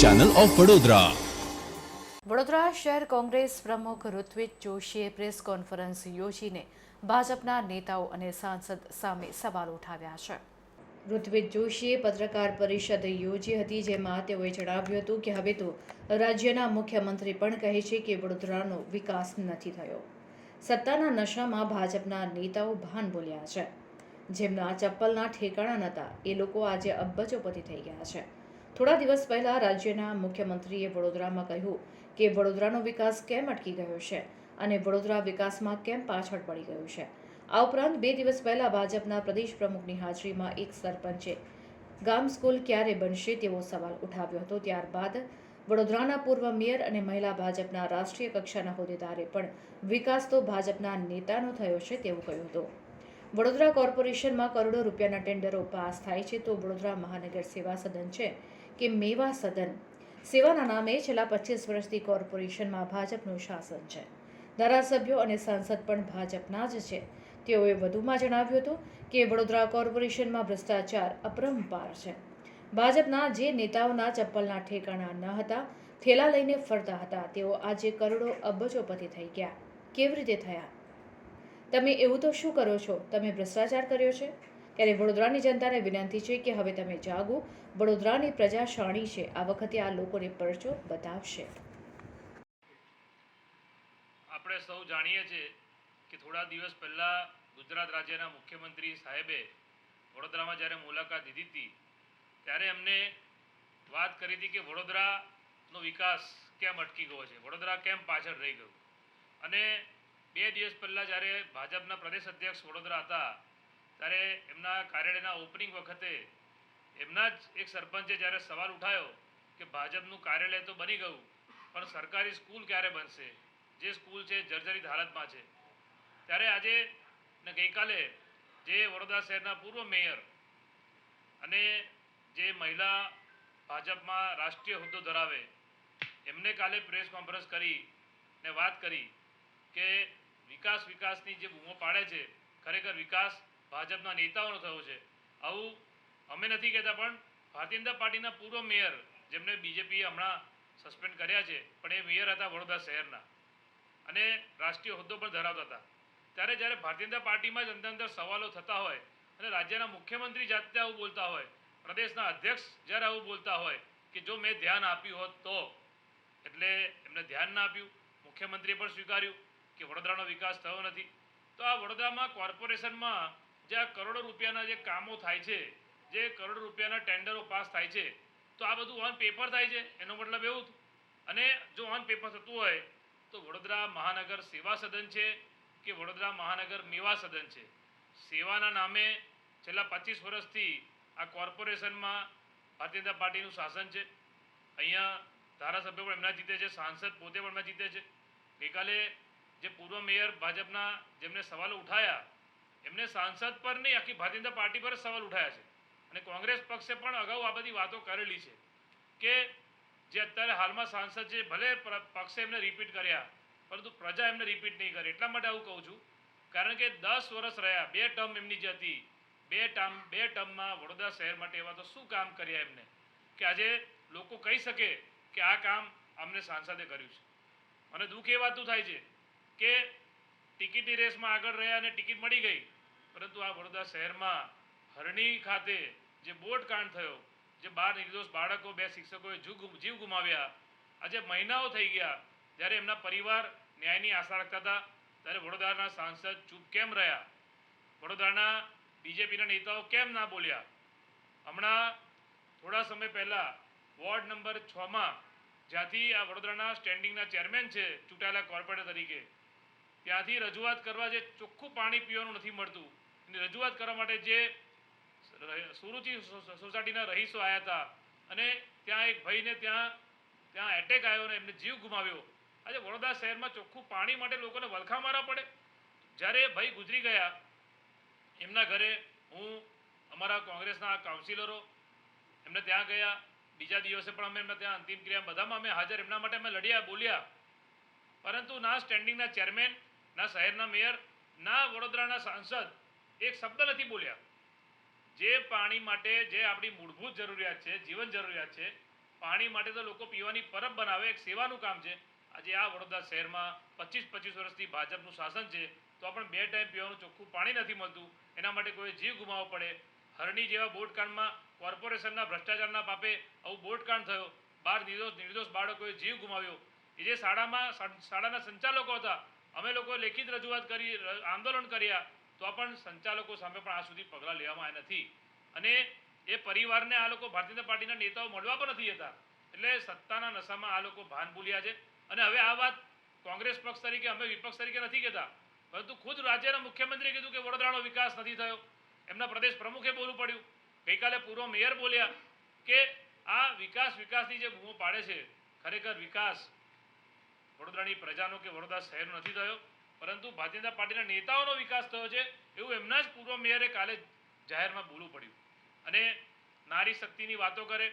Channel of Vadodara Vadodara શહેર કોંગ્રેસ પ્રમુખ ઋત્વિક જોશીએ પ્રેસ કોન્ફરન્સ યોજીને ભાજપના નેતાઓ અને સાંસદ સામે સવાલ ઉઠાવ્યા છે. ઋત્વિક જોશીએ પત્રકાર પરિષદ યોજી હતી જેમાં તેઓએ જણાવ્યું હતું કે હવે તો રાજ્યના મુખ્યમંત્રી પણ કહે છે કે વડોદરાનો વિકાસ નથી થયો. સત્તાના નશામાં ભાજપના નેતાઓ ભાન બોલ્યા છે. જેમના ચપ્પલના ઠેકાણા નહોતા એ લોકો આજે અબજોપતિ થઈ ગયા છે. થોડા દિવસ પહેલાં રાજ્યના મુખ્યમંત્રીએ વડોદરામાં કહ્યું કે વડોદરાનો વિકાસ કેમ અટકી ગયો છે અને વડોદરા વિકાસમાં કેમ પાછળ પડી ગયું છે? આ ઉપરાંત બે દિવસ પહેલાં ભાજપના પ્રદેશ પ્રમુખની હાજરીમાં એક સરપંચે ગામ સ્કૂલ ક્યારે બનશે તેવો સવાલ ઉઠાવ્યો હતો. ત્યારબાદ વડોદરાના પૂર્વ મેયર અને મહિલા ભાજપના રાષ્ટ્રીય કક્ષાના હોદ્દેદારે પણ વિકાસ તો ભાજપના નેતાનો થયો છે તેવું કહ્યું હતું. વડોદરા કોર્પોરેશનમાં કરોડો રૂપિયાના ટેન્ડરો પાસ થાય છે તો વડોદરા મહાનગર સેવા સદન છે. કે મેવા સદન. સેવાના નામે છેલ્લા પચીસ વર્ષથી કોર્પોરેશનમાં ભાજપનું શાસન છે. ધારાસભ્યો અને સાંસદ પણ ભાજપના જ છે. તેઓએ વધુમાં જણાવ્યું હતું કે વડોદરા કોર્પોરેશનમાં ભ્રષ્ટાચાર અપરંપાર છે. ભાજપના જે નેતાઓના ચપ્પલના ઠેકાણા ન હતા, થેલા લઈને ફરતા હતા, તેઓ આજે કરોડો અબજોપતિ થઈ ગયા. કેવી રીતે થયા? તમે એવું તો શું કરો છો? તમે ભ્રષ્ટાચાર કર્યો છે? ત્યારે વડોદરાની જનતાને વિનંતી છે કે હવે તમે જાગો. વડોદરાની પ્રજા શાણી છે. આ વખતે આ લોકોને પરચો બતાવશે. આપણે સૌ જાણીએ છીએ કે થોડા દિવસ પહેલાં ગુજરાત રાજ્યના મુખ્યમંત્રી સાહેબે વડોદરામાં જ્યારે મુલાકાત લીધી હતી, ત્યારે એમને વાત કરી હતી કે વડોદરાનો વિકાસ કેમ અટકી ગયો છે? વડોદરા કેમ પાછળ રહી ગયું? અને બે દિવસ પહેલાં જ્યારે ભાજપના પ્રદેશ અધ્યક્ષ વડોદરા હતા ત્યારે એમના કાર્યાલયના ઓપનિંગ વખતે એમના જ એક સરપંચે જ્યારે સવાલ ઉઠાવ્યો કે ભાજપનું કાર્યાલય તો બની ગયું, પણ સરકારી સ્કૂલ ક્યારે બનશે? જે સ્કૂલ છે જર્જરિત હાલતમાં છે. ત્યારે આજે ને ગઈકાલે જે વડોદરા શહેરના પૂર્વ મેયર અને જે મહિલા ભાજપમાં રાષ્ટ્રીય હોદ્દો ધરાવે, એમને કાલે પ્રેસ કોન્ફરન્સ કરી ને વાત કરી કે વિકાસ વિકાસની જે બૂમો પાડે છે, ખરેખર વિકાસ ભાજપના નેતાઓનો થયો છે. આવું અમે નથી કહેતા, પણ ભારતીય જનતા પાર્ટીના પૂર્વ મેયર જેમને બીજેપીએ હમણાં સસ્પેન્ડ કર્યા છે, પણ એ મેયર હતા વડોદરા શહેરના. અને રાષ્ટ્રીય હોદ્દો પણ ધરાવતા હતા. ત્યારે જ્યારે ભારતીય જનતા પાર્ટીમાં જ અંદર અંદર સવાલો થતા હોય અને રાજ્યના મુખ્યમંત્રી જાતે આવું બોલતા હોય, પ્રદેશના અધ્યક્ષ જ્યારે આવું બોલતા હોય કે જો મેં ધ્યાન આપ્યું હોત તો, એટલે એમને ધ્યાન ના આપ્યું, મુખ્યમંત્રીએ પણ સ્વીકાર્યું કે વડોદરાનો વિકાસ થયો નથી. તો આ વડોદરામાં કોર્પોરેશનમાં જે આ કરોડો રૂપિયાના જે કામો થાય છે, જે કરોડો રૂપિયાના ટેન્ડરો પાસ થાય છે, તો આ બધું ઓન પેપર થાય છે, એનો મતલબ એવું અને જો ઓન પેપર થતું હોય, તો વડોદરા મહાનગર સેવા સદન છે કે વડોદરા મહાનગર મેવા સદન છે? સેવાના નામે છેલ્લા પચીસ વર્ષથી આ કોર્પોરેશનમાં ભારતીય જનતા પાર્ટીનું શાસન છે. અહીંયા ધારાસભ્યો પણ એમના જીતે છે, સાંસદ પોતે પણ એમના જીતે છે. ગઈકાલે જે પૂર્વ મેયર ભાજપના જેમને સવાલો ઉઠાયા એમને સાંસદ પર નહીં, આખી ભારતીય જનતા પાર્ટી પર સવાલ ઉઠાયા છે. અને કોંગ્રેસ પક્ષે પણ અગાઉ આ બધી વાતો કરેલી છે કે જે અત્યારે હાલમાં સાંસદ છે, ભલે પક્ષે એમને રિપીટ કર્યા, પરંતુ પ્રજા એમને રિપીટ નહીં કરે. એટલા માટે આવું કહું છું. કારણ કે દસ વર્ષ રહ્યા, બે ટર્મ એમની જે હતી, બે ટર્મ બે ટર્મમાં વડોદરા શહેર માટે એવા તો શું કામ કર્યા એમને? કે આજે લોકો કહી શકે કે આ કામ અમને સાંસદે કર્યું છે. મને દુઃખ એ વાતનું થાય છે કે ટિકિટની રેસમાં આગળ રહ્યા અને ટિકિટ મળી ગઈ. પરંતુ આ વડોદરા શહેરમાં હરણી ખાતે જે બોટ કાંડ થયો, જે બાર નિર્દોષ બાળકો, બે શિક્ષકોએ જીવ ગુમ- જીવ ગુમાવ્યા, આજે મહિનાઓ થઈ ગયા, જ્યારે એમના પરિવાર ન્યાયની આશા રાખતા હતા, ત્યારે વડોદરાના સાંસદ ચૂપ કેમ રહ્યા? વડોદરાના બીજેપીના નેતાઓ કેમ ના બોલ્યા? હમણાં થોડા સમય પહેલાં વોર્ડ નંબર છમાં જ્યાંથી આ વડોદરાના સ્ટેન્ડિંગના ચેરમેન છે, ચૂંટાયેલા કોર્પોરેટર તરીકે ત્યાંથી રજૂઆત કરવા જે ચોખ્ખું પાણી પીવાનું નથી મળતું. એની રજૂઆત કરવા માટે જે સુરુચિ સોસાયટીના રહીશો આવ્યા હતા અને ત્યાં એક ભાઈને ત્યાં ત્યાં એટેક આવ્યો અને એમને જીવ ગુમાવ્યો. આજે વડોદરા શહેરમાં ચોખ્ખું પાણી માટે લોકોને વલખા મારવા પડે. જ્યારે એ ભાઈ ગુજરી ગયા, એમના ઘરે હું, અમારા કોંગ્રેસના કાઉન્સિલરો, એમને ત્યાં ગયા. બીજા દિવસે પણ અમે એમને ત્યાં અંતિમ ક્રિયા બધામાં અમે હાજર. એમના માટે અમે લડ્યા, બોલ્યા. પરંતુ ના સ્ટેન્ડિંગના ચેરમેન ના શહેરના મેયર, ના વડોદરાના સાંસદ, એક શબ્દ નથી બોલ્યા. જે પાણી માટે જે આપણી મૂળભૂત જરૂરિયાત છે, જીવન જરૂરિયાત છે, પાણી માટે તો લોકો પીવાની પરબ બનાવે, એક સેવાનું કામ છે. આજે આ વડોદરા શહેરમાં પચીસ પચીસ વર્ષથી ભાજપનું શાસન છે, તો પણ બે ટાઈમ પીવાનું ચોખ્ખું પાણી નથી મળતું. એના માટે કોઈ જીવ ગુમાવવો પડે. હરણી જેવા બોટકાંડમાં કોર્પોરેશનના ભ્રષ્ટાચારના પાપે આવું બોટકાંડ થયો. બાર નિર્દોષ નિર્દોષ બાળકોએ જીવ ગુમાવ્યો. એ જે શાળામાં, શાળાના સંચાલકો હતા અમે લોકો લેખિત રજૂઆત કરી આંદોલન કર્યા, તો પણ સંચાલકો સામે પણ આ સુધી પગલાં લેવામાં આવ્યા નથી. અને એ પરિવારને આ લોકો ભારતીય પાર્ટીના નેતાઓ મળવા પણ નથી જતા એટલે સત્તાના નશામાં આ લોકો ભાન ભૂલ્યા છે. અને હવે આ વાત કોંગ્રેસ પક્ષ તરીકે, અમે વિપક્ષ તરીકે નથી કહેતા. પરંતુ ખુદ રાજ્યના મુખ્યમંત્રીએ કીધું કે વડોદરાનો વિકાસ નથી થયો. એમના પ્રદેશ પ્રમુખે બોલવું પડ્યું. ગઈકાલે પૂર્વ મેયર બોલ્યા કે આ વિકાસ વિકાસની જે બૂમો પાડે છે, ખરેખર વિકાસ વડોદરાની પ્રજાનો કે વડોદરા શહેરનો નથી થયો, પરંતુ ભારતીય જનતા પાર્ટીના નેતાઓનો વિકાસ થયો છે એવું એમના જ પૂર્વ મેયરે કાલે જાહેરમાં બોલવું પડ્યું. અને નારી શક્તિની વાતો કરે.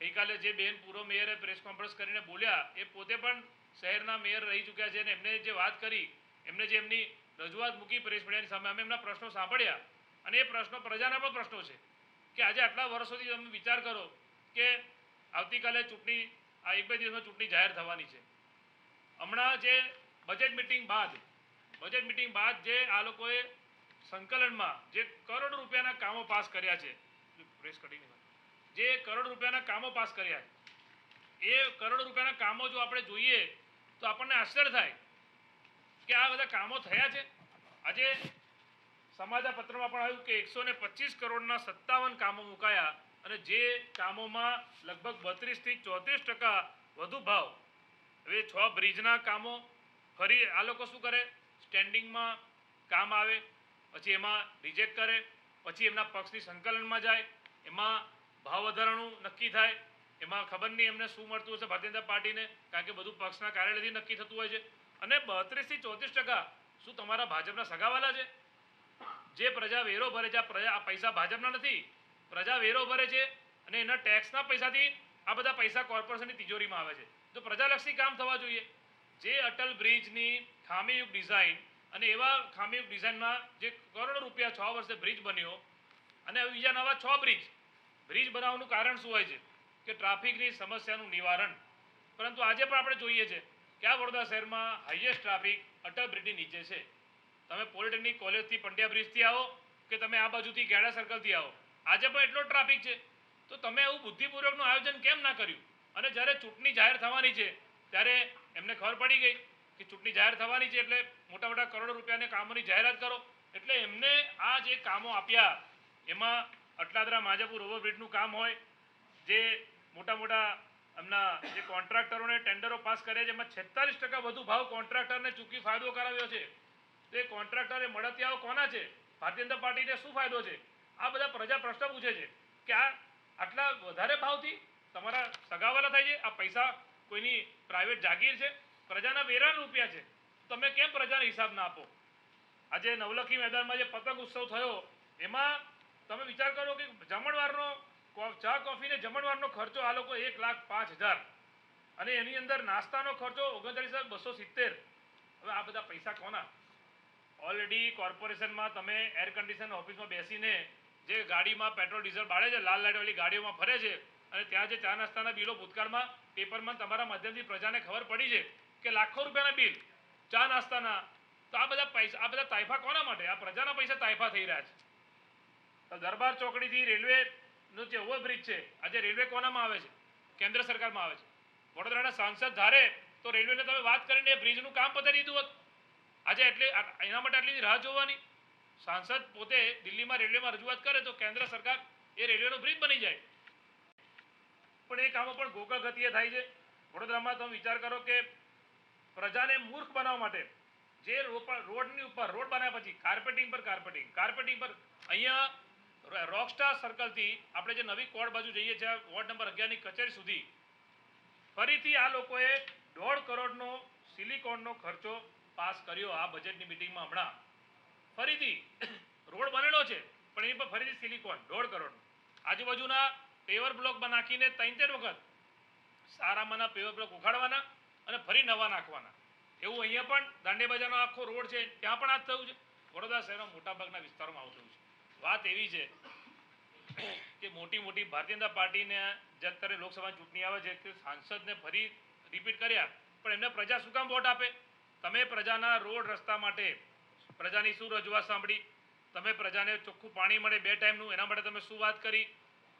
ગઈકાલે જે બેન પૂર્વ મેયરે પ્રેસ કોન્ફરન્સ કરીને બોલ્યા, એ પોતે પણ શહેરના મેયર રહી ચૂક્યા છે અને એમને જે વાત કરી, એમને જે એમની રજૂઆત મૂકી પ્રેસ મીડિયાની સામે, અમે એમના પ્રશ્નો સાંભળ્યા. અને એ પ્રશ્નો પ્રજાના પણ પ્રશ્નો છે કે આજે આટલા વર્ષોથી તમે વિચાર કરો કે આવતીકાલે ચૂંટણી, આ એક બે દિવસમાં ચૂંટણી જાહેર થવાની છે. હમણાં જે બજેટ મિટિંગ બાદ બજેટ મિટિંગ બાદ જે આ લોકોએ સંકલનમાં જે કરોડ રૂપિયાના કામો પાસ કર્યા છે પ્રેસ કટિંગ જે કરોડ રૂપિયાના કામો પાસ કર્યા એ કરોડ રૂપિયાના કામો જો આપણે જોઈએ તો આપણને આશ્ચર્ય થાય કે આ બધા કામો થયા છે. આજે સમાચાર પત્રમાં પણ આવ્યું કે એકસો ને પચીસ કરોડના સત્તાવન કામો મુકાયા અને જે કામોમાં લગભગ બત્રીસથી ચોત્રીસ ટકા વધુ ભાવ હવે છ બ્રિજના કામો, ફરી આ લોકો શું કરે? સ્ટેન્ડિંગમાં કામ આવે, પછી એમાં રિજેક્ટ કરે, પછી એમના પક્ષની સંકલનમાં જાય, એમાં ભાવ વધારાનું નક્કી થાય, એમાં ખબર નહીં એમને શું મળતું હશે ભારતીય જનતા પાર્ટીને, કારણ કે બધું પક્ષના કાર્યાલયથી નક્કી થતું હોય છે. અને બત્રીસથી ચોત્રીસ ટકા શું તમારા ભાજપના સગાવાલા છે? જે પ્રજા વેરો ભરે છે, આ પૈસા ભાજપના નથી. પ્રજા વેરો ભરે છે અને એના ટેક્સના પૈસાથી આ બધા પૈસા કોર્પોરેશનની તિજોરીમાં આવે છે. તો પ્રજાલક્ષી કામ થવા જોઈએ. જે અટલ બ્રિજની ખામીયુક્ત ડિઝાઇન અને એવા ખામીયુક્ત ડિઝાઇનમાં જે કરોડો રૂપિયા છ વર્ષે બ્રિજ બન્યો અને બીજા નવા છ બ્રિજ. બ્રિજ બનાવવાનું કારણ શું હોય છે? કે ટ્રાફિકની સમસ્યાનું નિવારણ. પરંતુ આજે પણ આપણે જોઈએ છે કે આ વડોદરા શહેરમાં હાઈએસ્ટ ટ્રાફિક અટલ બ્રિજની નીચે છે. તમે પોલિટેકનિક કોલેજથી પંડ્યા બ્રિજથી આવો કે તમે આ બાજુથી ગેડા સર્કલથી આવો? આજે પણ એટલો ટ્રાફિક છે. તો તમે એવું બુદ્ધિપૂર્વકનું આયોજન કેમ ના કર્યું? અને જ્યારે ચૂંટણી જાહેર થવાની છે, ત્યારે એમને ખબર પડી ગઈ કે ચૂંટણી જાહેર થવાની છે એટલે મોટા મોટા કરોડો રૂપિયાના કામોની જાહેરાત કરો. એટલે એમને આ જે કામો આપ્યા, એમાં અટલાદરા માજાપુર ઓવરબ્રિજનું કામ હોય, જે મોટા મોટા એમના જે કોન્ટ્રાક્ટરોને ટેન્ડરો પાસ કર્યા છે, એમાં છેતાલીસ ટકા વધુ ભાવ કોન્ટ્રાક્ટરને ચૂકી ફાયદો કરાવ્યો છે. તો કોન્ટ્રાક્ટરે મળતિયાઓ કોના છે? ભારતીય જનતા પાર્ટીને શું ફાયદો છે? આ બધા પ્રજા પ્રશ્ન પૂછે છે કે આ આટલા વધારે ભાવથી તમારા સગાવાલા થાય છે? આ પૈસા કોઈની પ્રાઇવેટ જાગીર છે? પ્રજાના વેરા રૂપિયા છે? તમે કેમ પ્રજાને હિસાબ ના આપો? આજે નવલખી મેદાનમાં જે પતંગ ઉત્સવ થયો, એમાં તમે વિચાર કરો કે જમણવારનો ચા, કોફીને જમણવારનો ખર્ચો આ લોકો એક લાખ પાંચ હજાર. અને એની અંદર નાસ્તાનો ખર્ચો ઓગણચાલીસ હજાર બસો સિત્તેર. હવે આ બધા પૈસા કોના? ઓલરેડી કોર્પોરેશનમાં તમે એર કન્ડિશન ઓફિસમાં બેસીને જે ગાડીમાં પેટ્રોલ, ડીઝલ બાળે છે, લાલ લાઇટવાળી ગાડીઓમાં ફરે છે અને ત્યાં જે ચા નાસ્તાના બિલો ભૂતકાળમાં પેપરમાં તમારા માધ્યમથી પ્રજાને ખબર પડી છે કે લાખો રૂપિયાના બિલ, ચા નાસ્તાના, તો આ બધા પૈસા, આ બધા તાઇફા કોના માટે? આ પ્રજાના પૈસા તાઇફા થઈ રહ્યા છે. તો દરબાર ચોકડીથી રેલવેનો જે ઓવરબ્રિજ છે, આજે રેલવે કોનામાં આવે છે? કેન્દ્ર સરકારમાં આવે છે. વડોદરાના સાંસદ ધારે તો રેલવેને તમે વાત કરીને એ બ્રિજનું કામ પતાવી દીધું હોત. આજે એટલે એના માટે આટલી રાહ જોવાની? સાંસદ પોતે દિલ્હીમાં રેલવેમાં રજૂઆત કરે તો કેન્દ્ર સરકાર એ રેલવેનો બ્રિજ બની જાય. પણ એ કામો પણ ગોકળ ગતિએ થાય છે. વડોદરામાં તમે વિચાર કરો કે પ્રજાને મૂર્ખ બનાવવા માટે જે રોડની ઉપર રોડ બનાવ્યા પછી કાર્પેટિંગ પર કાર્પેટિંગ કાર્પેટિંગ પર અહીંયા રોકસ્ટાર સર્કલથી આપણે જે નવી કોર્ટ બાજુ જઈએ છીએ વોર્ડ નંબર અગિયારની કચેરી સુધી, ફરીથી આ લોકોએ દોઢ કરોડનો સિલિકોનનો ખર્ચો પાસ કર્યો આ બજેટની મિટિંગમાં હમણાં. ફરીથી રોડ બનેલો છે, પણ એની પર ફરીથી સિલિકોન દોઢ કરોડનો આજુબાજુના પેવર બ્લોક નાખીને ત્રણ વખત સારામાંના પેવર બ્લોક ઉખાડવાના અને ફરી નવા નાખવાના. એવું અહીંયા પણ દાંડી બજારનો આખો રોડ છે, ત્યાં પણ આ થયું છે. વડોદરા શહેરના મોટાભાગના વિસ્તારોમાં આવું થયું છે. વાત એવી છે કે મોટી મોટી ભારતીય જનતા પાર્ટીને જે અત્યારે લોકસભા ચૂંટણી આવે છે કે સાંસદને ફરી રિપીટ કર્યા, પણ એમને પ્રજા શું કામ વોટ આપે? તમે પ્રજાના રોડ રસ્તા માટે પ્રજાની શું રજૂઆત સાંભળી? તમે પ્રજાને ચોખ્ખું પાણી મળે બે ટાઈમનું, એના માટે તમે શું વાત કરી?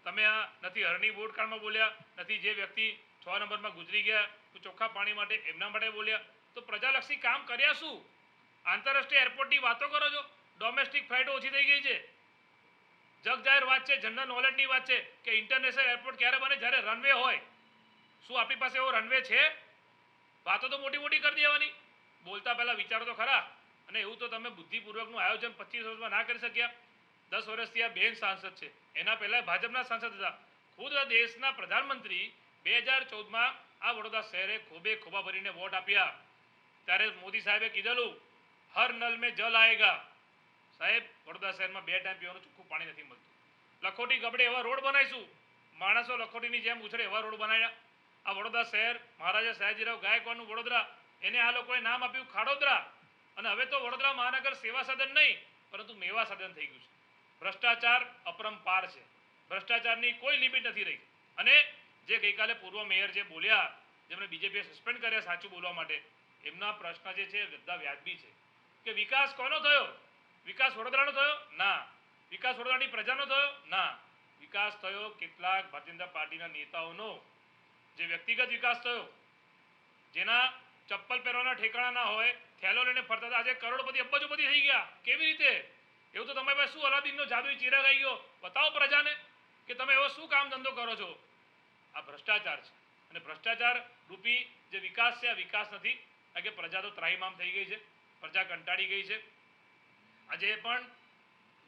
તમે આ નથી હરણી બોર્ડકાળમાં બોલ્યા, નથી જે વ્યક્તિ છ નંબરમાં ગુજરી ગયા ચોખ્ખા પાણી માટે એમના માટે બોલ્યા. તો પ્રજાલક્ષી કામ કર્યા શું? આંતરરાષ્ટ્રીય એરપોર્ટની વાતો કરો છો? ડોમેસ્ટિક ફ્લાઇટો ઓછી થઈ ગઈ છે. જગ જાહેર વાત છે, જનરલ નોલેજની વાત છે કે ઇન્ટરનેશનલ એરપોર્ટ ક્યારે બને? જ્યારે રનવે હોય. શું આપણી પાસે એવો રનવે છે? વાતો તો મોટી મોટી કરી દેવાની. બોલતા પહેલાં વિચારો તો ખરા. અને એવું તો તમે બુદ્ધિપૂર્વકનું આયોજન પચીસ વર્ષમાં ના કરી શક્યા. દસ વર્ષથી આ બેન સાંસદ છે. એના પહેલા ભાજપના સાંસદ હતા. ખુદ દેશના પ્રધાનમંત્રી બે હજાર ચૌદમાં આ વડોદરા શહેરે ખોબે ખોબા ભરીને વોટ આપ્યા. ત્યારે મોદી સાહેબે કીધેલું, હર નલ મેં જલ આએગા સાહેબ, વડોદરા શહેરમાં બે ટાઈમ પીવાનું ચોખ્ખું પાણી નથી મળતું. લખોટી ગબડે એવા રોડ બનાવીશું. માણસો લખોટીની જેમ ઉછળે એવા રોડ બનાવ્યા. આ વડોદરા શહેર, મહારાજા સયાજીરાવ ગાયકવાડનું વડોદરા, એને આ લોકોએ નામ આપ્યું ખાડોદરા. અને હવે તો વડોદરા મહાનગર સેવા સદન નહીં, પરંતુ મેવા સદન થઈ ગયું છે. ભ્રષ્ટાચાર અપરંપાર છે. ભ્રષ્ટાચારની કોઈ લિમિટ નથી રહી. અને જે ગઈકાલે પૂર્વ મેયર જે બોલ્યા, જેમણે બીજેપીએ સસ્પેન્ડ કર્યા સાચું બોલવા માટે, એમના પ્રશ્ન જે છે, બધા વ્યાજબી છે. કે વિકાસ કોનો થયો? વિકાસ વડોદરાનો થયો? ના. વિકાસ વડોદરાની પ્રજાનો થયો? ના. વિકાસ થયો કેટલાક ભારતીય જનતા પાર્ટીના નેતાઓનો. જે વ્યક્તિગત વિકાસ થયો, જેના ચપ્પલ પહેરવાના ઠેકાણા ના હોય થેલો લઈને ફરતા હતા. આજે કરોડપતિ અબજોપતિ થઈ ગયા. કેવી રીતે? એવું તો તમે પાસે શું અલાદીનનો જાદુ ચિરાગ આવી ગયો? બતાવો પ્રજાને કે તમે એવો શું કામ ધંધો કરો છો? આ ભ્રષ્ટાચાર છે. અને ભ્રષ્ટાચાર રૂપી જે વિકાસ છે, આ વિકાસ નથી. કારણ કે પ્રજા તો ત્રાહીમામ થઈ ગઈ છે. પ્રજા કંટાળી ગઈ છે. આજે પણ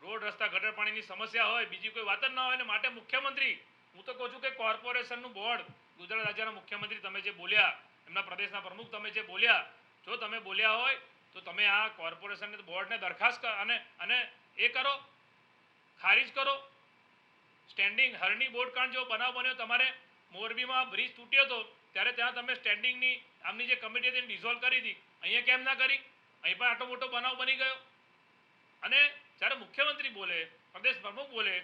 રોડ રસ્તા ગટર પાણીની સમસ્યા હોય, બીજી કોઈ વાત જ ના હોય. ને માટે મુખ્યમંત્રી, હું તો કહું છું કે કોર્પોરેશનનું બોર્ડ, ગુજરાત રાજ્યના મુખ્યમંત્રી તમે જે બોલ્યા, એમના પ્રદેશના પ્રમુખ તમે જે બોલ્યા જો તમે બોલ્યા હોય, તો તમે આ કોર્પોરેશનને બોર્ડને દરખાસ્ત અને અને એ કરો, ખારીજ કરો. સ્ટેન્ડિંગ હરણી બોર્ડ કાંડ જો બનાવ બન્યો, તમારે મોરબીમાં બ્રિજ તૂટ્યો હતો ત્યારે ત્યાં તમે સ્ટેન્ડિંગની આમની જે કમિટી હતી ડિઝોલ્વ કરી હતી અહીંયા કેમ ના કરી? અહીં પણ આટલો મોટો બનાવ બની ગયો. અને જ્યારે મુખ્યમંત્રી બોલે, પ્રદેશ પ્રમુખ બોલે,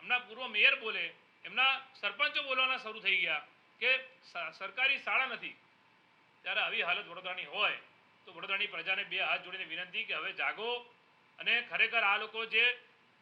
એમના પૂર્વ મેયર બોલે, એમના સરપંચો બોલવાના શરૂ થઈ ગયા કે સરકારી શાળા નથી. ત્યારે આવી હાલત વડોદરાની હોય તો વડોદરાની પ્રજાને બે હાથ જોડીને વિનંતી કે હવે જાગો અને ખરેખર આ લોકો જે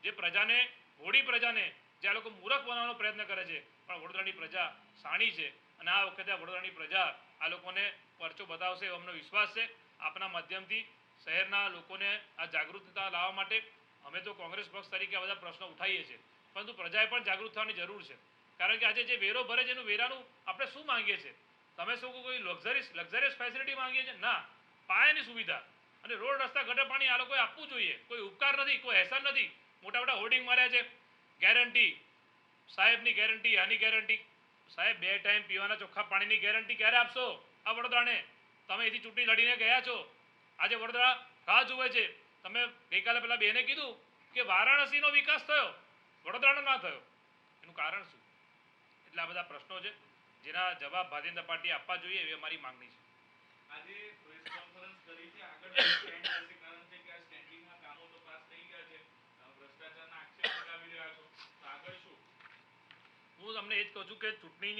જે પ્રજાને હોળી પ્રજાને જે આ લોકો મૂરખ બનાવવાનો પ્રયત્ન કરે છે, પણ વડોદરાની પ્રજા સાણી છે અને આ વખતે વડોદરાની પ્રજા આ લોકોને પરચો બતાવશે એવો અમને વિશ્વાસ છે. આપના માધ્યમથી શહેરના લોકોને આ જાગૃતતા લાવવા માટે અમે તો કોંગ્રેસ પક્ષ તરીકે આ બધા પ્રશ્નો ઉઠાવીએ છીએ. પરંતુ પ્રજાએ પણ જાગૃત થવાની જરૂર છે. કારણ કે આજે જે વેરો ભરે છે એનું વેરાનું આપણે શું માંગીએ છીએ? તમે શું કોઈ લક્ઝરીસ લક્ઝરીસ ફેસિલિટી માંગીએ છીએ? ના. પાયાની સુવિધા. અને રોડ, રસ્તા, ગટર પાણી આ લોકોએ આપવું જોઈએ. કોઈ ઉપકાર નથી, કોઈ અહેસાન નથી. મોટા મોટા હોર્ડિંગ માર્યા છે. ગેરંટી સાહેબની ગેરંટી આની ગેરંટી સાહેબ, બે ટાઈમ પીવાના ચોખ્ખા પાણીની ગેરંટી ક્યારે આપશો? આ વડોદરાને. તમે એથી ચૂંટણી લડીને ગયા છો. આજે વડોદરા રાહ જુએ છે. તમે ગઈકાલે પેલા બેને કીધું કે વારાણસીનો વિકાસ થયો. વડોદરાનો ના થયો. એનું કારણ શું? એટલે બધા પ્રશ્નો છે. જેના જવાબ ભારતીય જનતા પાર્ટી આપવા જોઈએ એવી અમારી માંગણી છે. આજે પ્રેસ કોન્ફરન્સ કરી છે. આગળ સ્ટેન્ડ કારણ છે કે આ સ્ટેન્ડિંગના કામો તો પાસ થઈ ગયા છે. ભ્રષ્ટાચારના આક્ષેપ લગાવી રહ્યા છો. તો આગળ શું? હું તમને એ જ કહું છું કે ચૂંટણીની